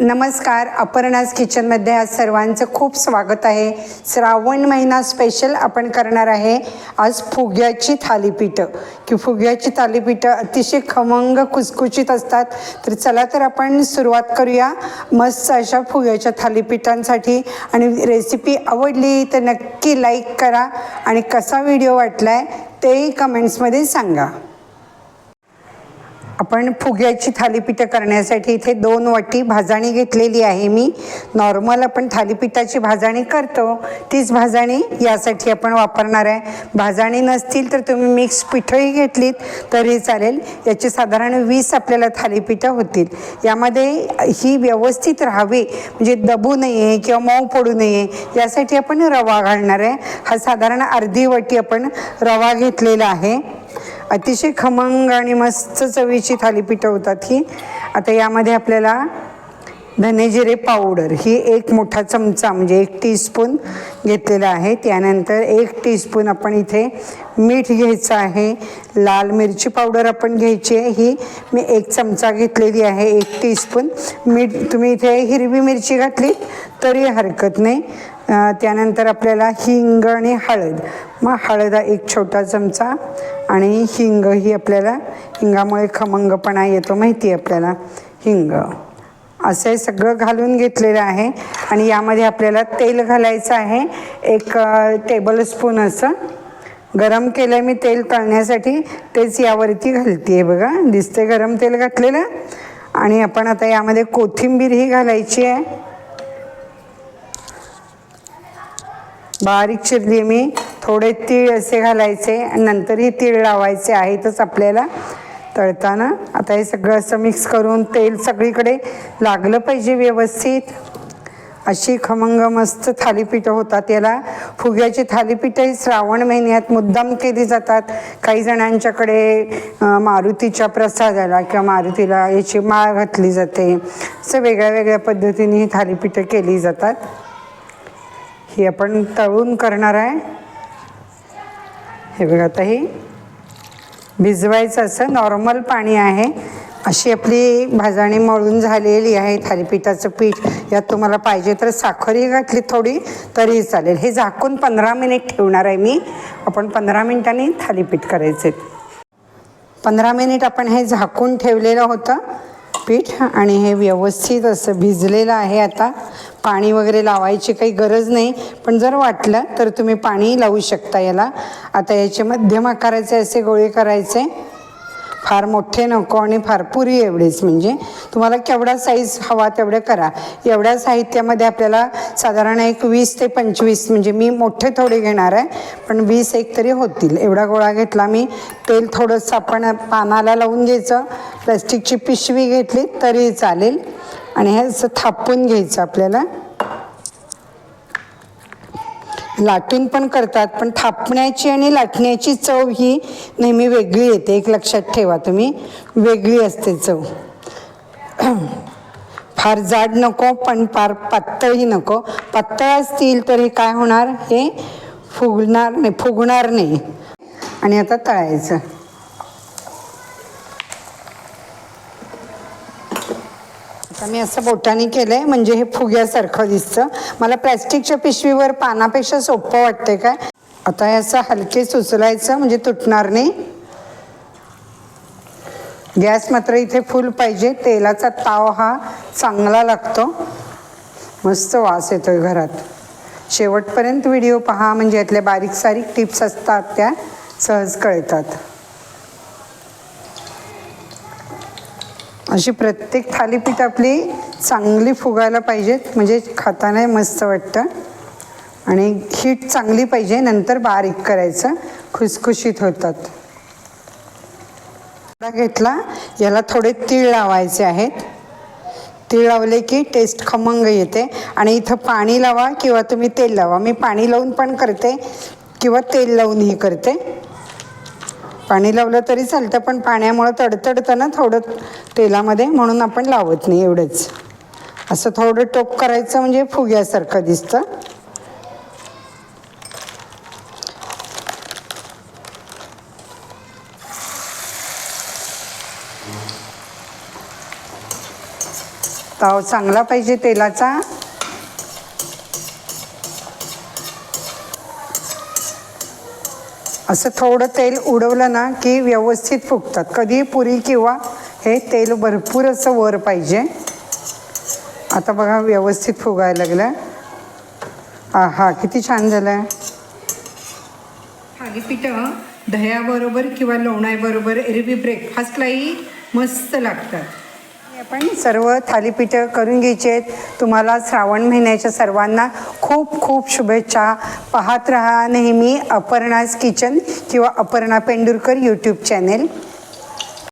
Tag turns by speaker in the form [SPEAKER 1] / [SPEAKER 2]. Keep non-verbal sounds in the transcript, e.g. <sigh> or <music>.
[SPEAKER 1] नमस्कार अपर्णाज किचनमध्ये आज सर्वांचं खूप स्वागत आहे. श्रावण महिना स्पेशल आपण करणार आहे. आज फुग्याची थालीपीठं. की फुग्याची थालीपीठं अतिशय खमंग कुचकुचीत असतात. तर चला तर आपण सुरुवात करूया. मस्त अशा फुग्याच्या थालीपीठांसाठी. आणि रेसिपी आवडली तर नक्की लाईक करा. आणि कसा व्हिडिओ वाटला आहे तेही कमेंट्समध्ये सांगा. आपण फुग्याची थालीपीठं करण्यासाठी इथे दोन वाटी भाजणी घेतलेली आहे मी. नॉर्मल आपण थालीपीठाची भाजणी करतो. तीच भाजणी यासाठी आपण वापरणार आहे. भाजणी नसतील तर तुम्ही मिक्स पिठंही घेतलीत तरी चालेल. याची साधारण वीस आपल्याला थालीपीठं होतील. यामध्ये ही व्यवस्थित राहावी. म्हणजे दबू नये किंवा मऊ पडू नये यासाठी आपण रवा घालणार आहे. हा साधारण अर्धी वाटी आपण रवा घेतलेला आहे. अतिशय खमंग आणि मस्त चवीची थाली होतात ही. आता यामध्ये आपल्याला धनेजिरे पावडर ही एक मोठा चमचा म्हणजे एक टीस्पून घेतलेला आहे. त्यानंतर एक टीस्पून आपण इथे मीठ घ्यायचं आहे. लाल मिरची पावडर आपण घ्यायची आहे. ही मी एक चमचा घेतलेली आहे एक टीस्पून मीठ तुम्ही इथे हिरवी मिरची घातली तरी हरकत नाही. त्यानंतर आपल्याला हिंग आणि हळद. मग हळदा एक छोटा चमचा आणि हिंग ही आपल्याला हिंगामुळे खमंगपणा येतो माहिती आहे आपल्याला हिंग. असं हे सगळं घालून घेतलेलं आहे आणि यामध्ये आपल्याला तेल घालायचं आहे. एक टेबल स्पून असं. गरम केलं आहे मी तेल तळण्यासाठी तेच यावरती घालते आहे बघा. दिसते गरम तेल घातलेलं. आणि आपण आता यामध्ये कोथिंबीर ही घालायची आहे. बारीक चिरली मी. थोडे तीळ असे घालायचे नंतरही तीळ लावायचे आहेतच आपल्याला. तळताना आता हे सगळं असं मिक्स करून तेल सगळीकडे लागलं पाहिजे व्यवस्थित. अशी खमंग मस्त थालीपीठं होतात याला. फुग्याची थालीपीठंही श्रावण महिन्यात मुद्दाम केली जातात. काही जणांच्याकडे मारुतीच्या प्रसादाला किंवा मारुतीला याची माळ घातली जाते. असं वेगळ्या वेगळ्या पद्धतीने ही थालीपीठं केली जातात. ही आपण तळून करणार आहे. हे बघा आता हे भिजवायचं असं नॉर्मल पाणी आहे. अशी आपली भाजणी मळून झालेली आहे थालीपीठाचं पीठ. यात तुम्हाला पाहिजे तर साखरही घातली थोडी तरी चालेल. हे झाकून पंधरा मिनिट ठेवणार आहे मी. आपण पंधरा मिनिटांनी थालीपीठ करायचे पंधरा मिनिट आपण हे झाकून ठेवलेलं होतं. पीठ आणि हे व्यवस्थित असं भिजलेलं आहे आता. पाणी वगैरे लावायची काही गरज नाही पण जर वाटलं तर तुम्ही पाणी लावू शकता याला. आता याचे मध्यम आकाराचे असे गोळे करायचे. फार मोठे नको आणि फार पुरी एवढेच. म्हणजे तुम्हाला केवढा साईज हवा तेवढे करा. एवढ्या साहित्यामध्ये आपल्याला साधारण एक वीस ते पंचवीस म्हणजे मी मोठे थोडे घेणार आहे पण वीस एक तरी होतील. एवढा गोळा घेतला मी तेल थोडंसं आपण पानाला लावून घ्यायचं. प्लॅस्टिकची पिशवी घेतली तरी चालेल. आणि हे असं थापून घ्यायचं आपल्याला. लाटून पण करतात पण थापण्याची आणि लाटण्याची चव ही नेहमी वेगळी येते. एक लक्षात ठेवा तुम्ही. वेगळी असते चव. <clears throat> फार जाड नको पण फार पातळही नको. पातळ असतील तरी काय होणार? हे फुगणार नाही फुगणार नाही. आणि आता तळायचं. आता मी असं बोटाने केलं आहे म्हणजे हे फुग्यासारखं दिसतं. मला प्लॅस्टिकच्या पिशवीवर पानापेक्षा सोपं वाटतंय काय? आता हे असं हलके सुचलायचं म्हणजे तुटणार नाही. गॅस मात्र इथे फुल पाहिजे तेलाचा ताव हा चांगला लागतो. मस्त वास येतोय घरात. शेवटपर्यंत व्हिडिओ पहा म्हणजे यातल्या बारीक सारीक टिप्स असतात त्या सहज कळतात. अशी प्रत्येक थालीपीठ आपली चांगली फुगायला पाहिजेत म्हणजे खाताना मस्त वाटतं. आणि हीट चांगली पाहिजे नंतर बारीक करायचं खुसखुशीत होतात. घेतला याला थोडे तीळ लावायचे आहेत. तीळ लावले की टेस्ट खमंग येते. आणि इथं पाणी लावा किंवा तुम्ही तेल लावा. मी पाणी लावून पण करते किंवा तेल लावूनही करते. पाणी लावलं तरी चालतं पण पाण्यामुळं तडतडतं ना थोडं तेलामध्ये म्हणून आपण लावत नाही एवढंच. असं थोडं टोप करायचं म्हणजे फुग्यासारखं दिसतं. ताव चांगला पाहिजे तेलाचा. असं थोडं तेल उडवलं ना की व्यवस्थित फुगतात कधी पुरी किंवा हे तेल भरपूर असं वर पाहिजे. आता बघा व्यवस्थित फुगायला लागलं. हा किती छान झालं. आहे थालीपीठं दह्याबरोबर किंवा लोण्याबरोबर एरवी ब्रेकफास्टलाही मस्त लागतात आपण सर्व थालीपीठं करून घ्यायची आहेत. तुम्हाला श्रावण महिन्याच्या सर्वांना खूप खूप शुभेच्छा. पाहत रहा नेहमी अपर्णाज किचन किंवा अपर्णा पेंडुरकर यूट्यूब चॅनेल